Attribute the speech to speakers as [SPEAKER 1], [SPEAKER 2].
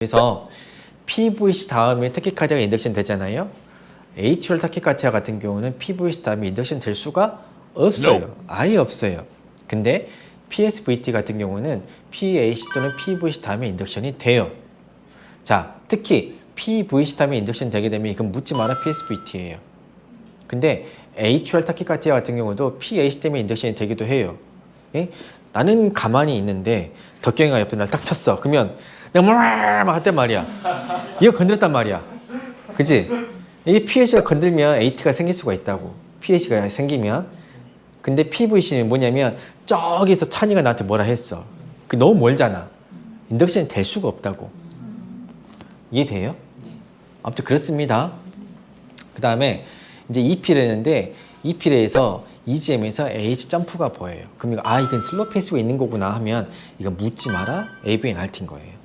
[SPEAKER 1] 그래서 PVC 다음에 타키카디아가 인덕션 되잖아요. Atrial 타키카디아 같은 경우는 PVC 다음에 인덕션 될 수가 없어요. 아예 없어요. 근데 PSVT 같은 경우는 PAC 또는 PVC 다음에 인덕션이 돼요. 자, 특히 PVC 다음에 인덕션 되게 되면 이건 묻지 마라 PSVT예요. 근데 Atrial 타키카디아 같은 경우도 PAC 때문에 인덕션이 되기도 해요. 예? 나는 가만히 있는데 덕경이가 옆에 날 딱 쳤어. 그러면 내가 막 했단 말이야. 이거 건드렸단 말이야. 그지? 이게 PAC가 건들면 AT가 생길 수가 있다고. PAC가 생기면. 근데 PVC는 뭐냐면 저기서 찬이가 나한테 뭐라 했어. 그 너무 멀잖아. 인덕션이 될 수가 없다고. 이해돼요? 아무튼 그렇습니다. 그 다음에 이제 EP라는데 EP에서 EGM에서 H 점프가 보여요. 그럼 이거 아 이건 슬로 페이스가 있는 거구나 하면 이거 묻지 마라 AVN RT인 거예요.